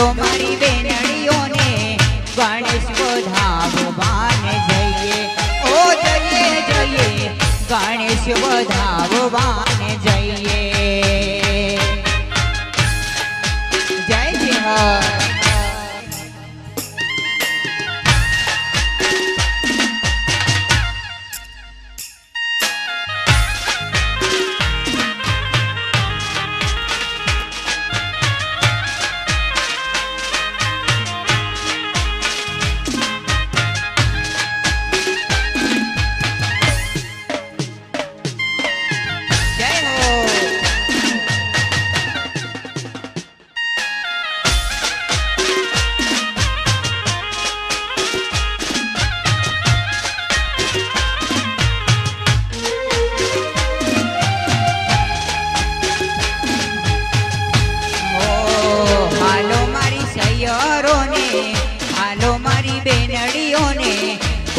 બેનડીઓને ગણેશ વધાવવાને જઈએ. ઓ જઈએ જઈએ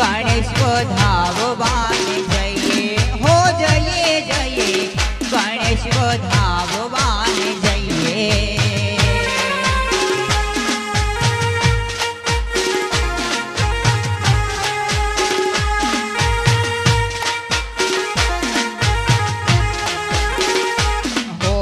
ગણેશ વધાવવાને જઈએ. હો જઈએ જઈએ. ગણેશ વધાવવાને જઈએ. હો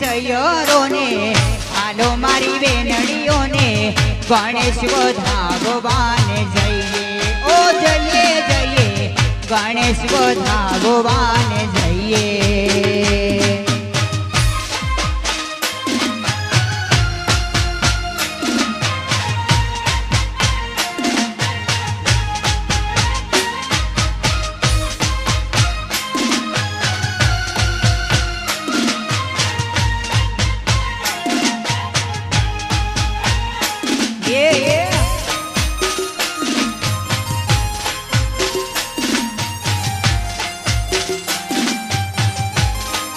સૈયરોને હાલો મારી બેનડીઓને ગણેશ ભગવાન જઈએ. ઓ જઈએ જઈએ ગણેશ ભગવાન જઈએ.